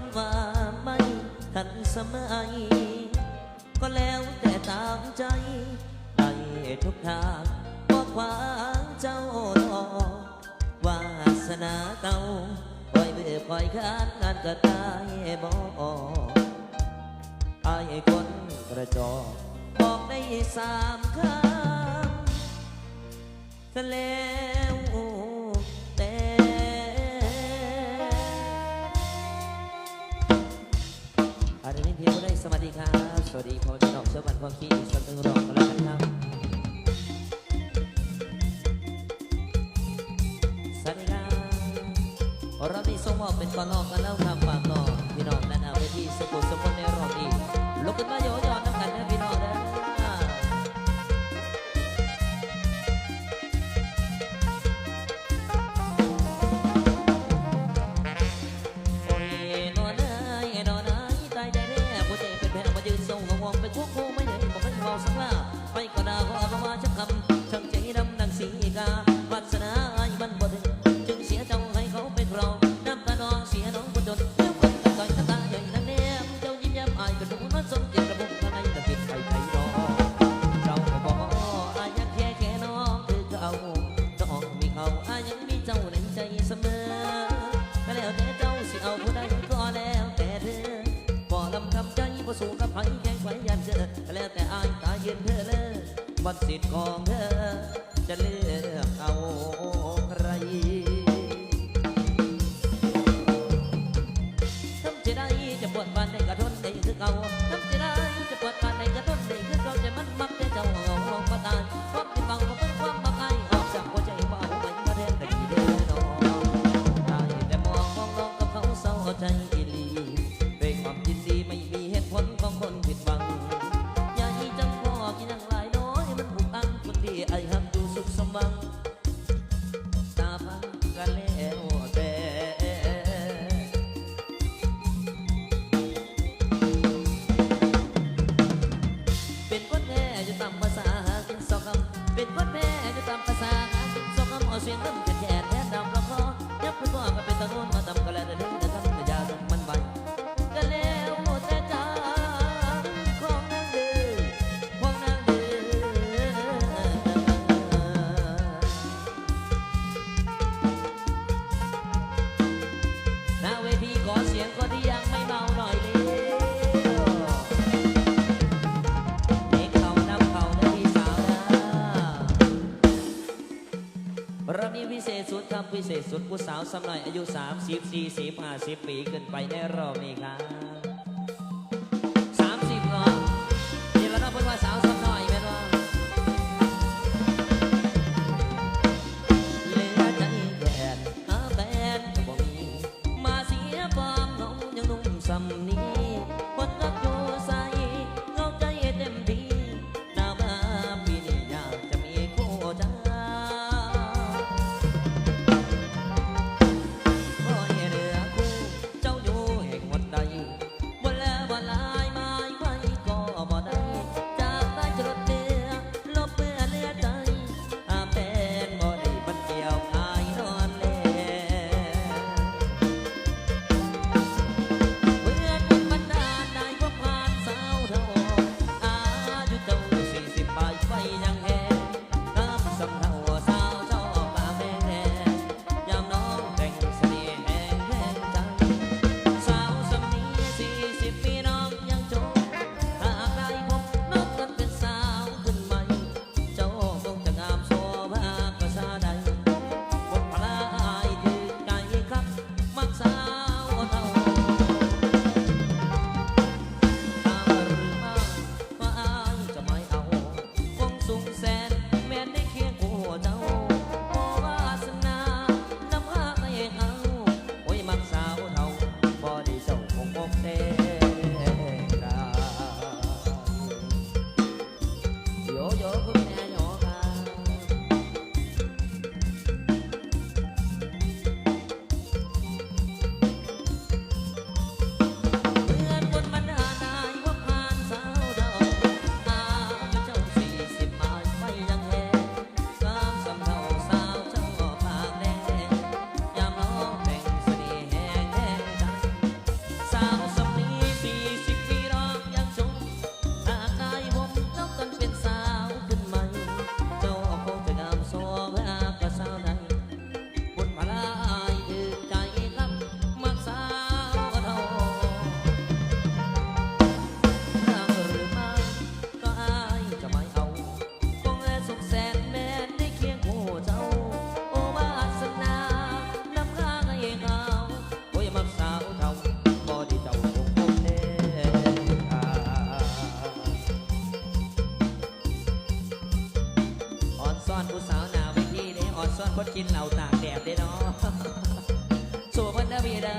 นว่าไม่ทันสมัย ก็แล้วแต่ตามใจไปทุกทางว่าขวางเจ้าต่อวาสนาเก่าคอยเบื่อคอยค้านงานก็ตายบอกไอ้คนกระจอกบอกได้สามคำทะเล นินิดเดียวได้สวัสดีครับ สวัสดีพ่อจะดองเชื่อบันพ่อขี้ชนตึงรองกัแล้วกันครับ สวัสดีครับเราที่ส่มอบเป็นปลอกกันแล้วครับฝากน้องพี่น้องและเอาไปที่สกุลสมบูร บ่สู้กับไผแข่งไว้ยันเจอแล้วแต่อายตาเย็นเธอเลยบัดสิทธิ์ของเธอ จะเลือกเอาใครทำจะได้จะปวดบานได้ จะตามภาษาหากินสองคำเป็นคดแพ้ รามีวิเศษสุดทำวิเศษสุดผู้สาวสำหน่อยอายุ 30 40 50 ปีขึ้นไปในรอบนี้ครับ ส่วนคนกินเหล้าตากแดดได้เนาะสู่พันธบีดา